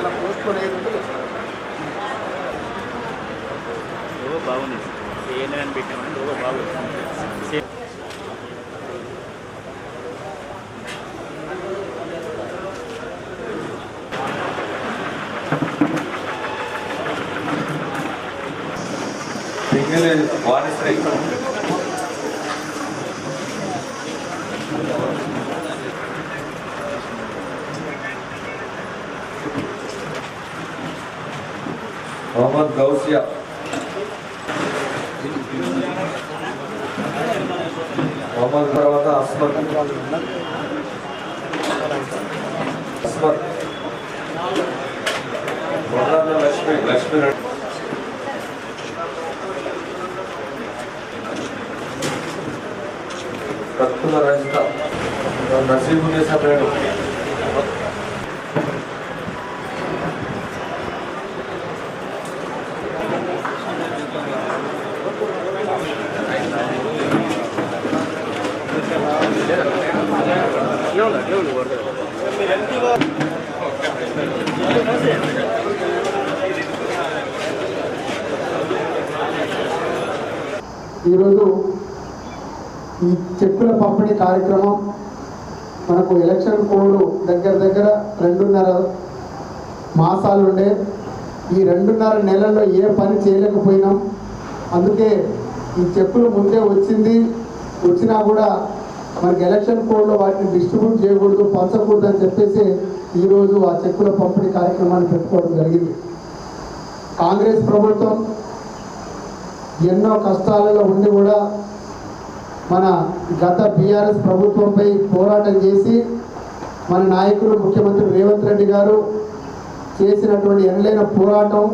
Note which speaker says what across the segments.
Speaker 1: ఏదైనా పోస్ట్పోన్ అయ్యి ఉంటే బాగుంది. ఏమైనా పెట్టామంటే ఓ బాగుంది.
Speaker 2: Single water strike Mohammed Gousia Mohammed తర్వాత అస్మత్ అస్మత్ మొహమ్మద్ లక్ష్మి లక్ష్మి రెడ్డి ప్రస్తుత రహిత నసీబునిసా మేడం
Speaker 3: ఈరోజు ఈ చెక్కుల పంపిణీ కార్యక్రమం మనకు ఎలక్షన్ కోడ్ దగ్గర దగ్గర రెండున్నర మాసాలు ఉండే. ఈ రెండున్నర నెలల్లో ఏ పని చేయలేకపోయినాం. అందుకే ఈ చెప్పులు ముందే వచ్చింది. వచ్చినా కూడా మనకి ఎలక్షన్ కోడ్లో వాటిని డిస్ట్రిబ్యూట్ చేయకూడదు పంచకూడదు అని చెప్పేసి ఈరోజు ఆ చెక్కుల పంపిణీ కార్యక్రమాన్ని పెట్టుకోవడం జరిగింది. కాంగ్రెస్ ప్రభుత్వం ఎన్నో కష్టాలలో ఉండి కూడా మన గత బీఆర్ఎస్ ప్రభుత్వంపై పోరాటం చేసి మన నాయకులు ముఖ్యమంత్రి రేవంత్ రెడ్డి గారు చేసినటువంటి ఎనలేని పోరాటం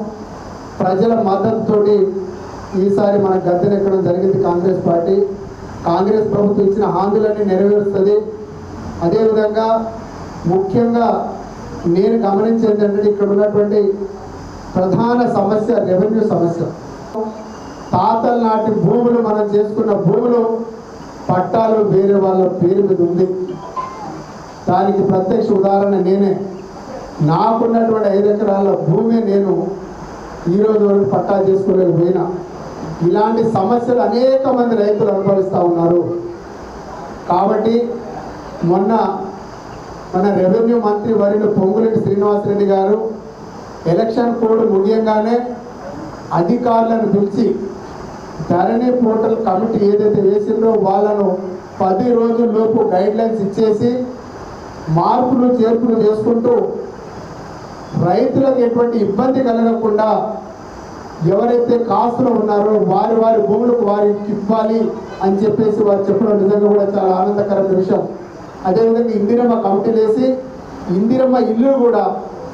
Speaker 3: ప్రజల మద్దతుతోటి ఈసారి మన గద్దెనెక్కడం జరిగింది కాంగ్రెస్ పార్టీ. కాంగ్రెస్ ప్రభుత్వం ఇచ్చిన హామీలన్నీ నెరవేరుస్తుంది. అదేవిధంగా ముఖ్యంగా నేను గమనించేది ఏంటంటే ఇక్కడ ఉన్నటువంటి ప్రధాన సమస్య రెవెన్యూ సమస్య. తాతల నాటి భూములు మనం చేసుకున్న భూములు పట్టాలు వేరే వాళ్ళ పేరు మీద ఉంది. దానికి ప్రత్యక్ష ఉదాహరణ నేనే. నాకున్నటువంటి ఐదు ఎకరాల భూమి నేను ఈరోజు వరకు పట్టా చేసుకోలేకపోయినా ఇలాంటి సమస్యలు అనేక మంది రైతులు అనుభవిస్తూ ఉన్నారు. కాబట్టి మొన్న మన రెవెన్యూ మంత్రి వర్యులు పొంగులేటి శ్రీనివాసరెడ్డి గారు ఎలక్షన్ కోడ్ ముగియంగానే అధికారులను పిలిచి ధరణి పోర్టల్ కమిటీ ఏదైతే వేసిందో వాళ్ళను పది రోజుల్లోపు గైడ్ లైన్స్ ఇచ్చేసి మార్పులు చేర్పులు చేసుకుంటూ రైతులకు ఎటువంటి ఇబ్బంది కలగకుండా ఎవరైతే కాస్తులు ఉన్నారో వారి వారి భూములకు వారికి ఇవ్వాలి అని చెప్పేసి వారు చెప్పడం నిజంగా కూడా చాలా ఆనందకరమైన విషయం. అదేవిధంగా ఇందిరమ్మ కమిటీలు వేసి ఇందిరమ్మ ఇల్లు కూడా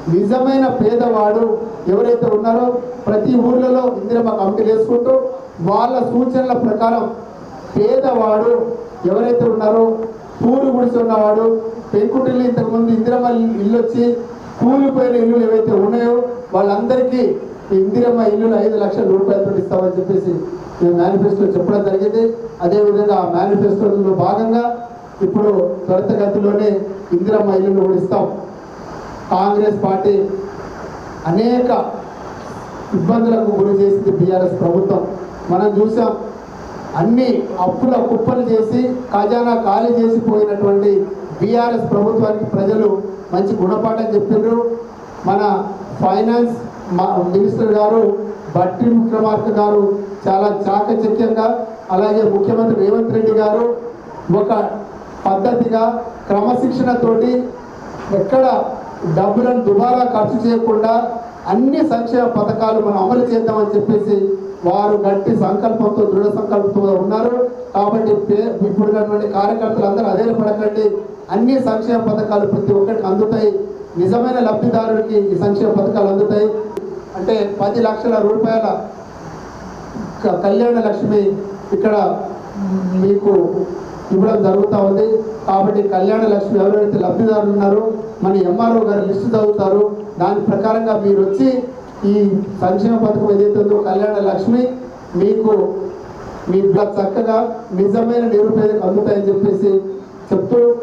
Speaker 3: నిజమైన పేదవాడు ఎవరైతే ఉన్నారో ప్రతి ఊర్లలో ఇందిరమ్మ కమిటీలు వేసుకుంటూ వాళ్ళ సూచనల ప్రకారం పేదవాడు ఎవరైతే ఉన్నారో పూరు గుడిసి ఉన్నవాడు పెంకుటిల్లు ఇంతకుముందు ఇందిరమ్మ ఇల్లు వచ్చి కూలిపోయిన ఇల్లులు ఏవైతే ఉన్నాయో వాళ్ళందరికీ ఈ ఇందిరమ్మ ఇల్లులు ఐదు లక్షల రూపాయలతో ఇస్తామని చెప్పేసి మేము మేనిఫెస్టో చెప్పడం జరిగింది. అదేవిధంగా ఆ మేనిఫెస్టోలో భాగంగా ఇప్పుడు త్వరితగతిలోనే ఇందిరమ్మ ఇల్లులు కూడా ఇస్తాం. కాంగ్రెస్ పార్టీ అనేక ఇబ్బందులకు గురి చేసింది బీఆర్ఎస్ ప్రభుత్వం. మనం చూసాం అన్ని అప్పుల కుప్పలు చేసి ఖజానా ఖాళీ చేసి పోయినటువంటి బీఆర్ఎస్ ప్రభుత్వానికి ప్రజలు మంచి గుణపాఠం చెప్పిండ్రు మన ఫైనాన్స్ మా మినిస్టర్ గారు బట్టి విక్రమార్క గారు చాలా చాకచక్యంగా అలాగే ముఖ్యమంత్రి రేవంత్ రెడ్డి గారు ఒక పద్ధతిగా క్రమశిక్షణతోటి ఎక్కడ డబ్బులను దుబారా ఖర్చు చేయకుండా అన్ని సంక్షేమ పథకాలు మనం అమలు చేద్దామని చెప్పేసి వారు గట్టి సంకల్పంతో దృఢ సంకల్పంతో ఉన్నారు. కాబట్టి ఇప్పుడు కార్యకర్తలు అందరూ అదే పడకండి. అన్ని సంక్షేమ పథకాలు ప్రతి ఒక్కరికి అందుతాయి. నిజమైన లబ్ధిదారుడికి ఈ సంక్షేమ పథకాలు అందుతాయి. అంటే పది లక్షల రూపాయల క- కళ్యాణ లక్ష్మి ఇక్కడ మీకు ఇవ్వడం జరుగుతూ ఉంది. కాబట్టి కళ్యాణ లక్ష్మి ఎవరైతే లబ్ధిదారులు ఉన్నారో మన ఎంఆర్ఓ గారు లిస్టు చదువుతారు. దాని ప్రకారంగా మీరు వచ్చి ఈ సంక్షేమ పథకం ఏదైతే కళ్యాణ లక్ష్మి మీకు మీ చక్కగా నిజమైన నిరుపేదకు అందుతాయని చెప్పేసి చెప్తూ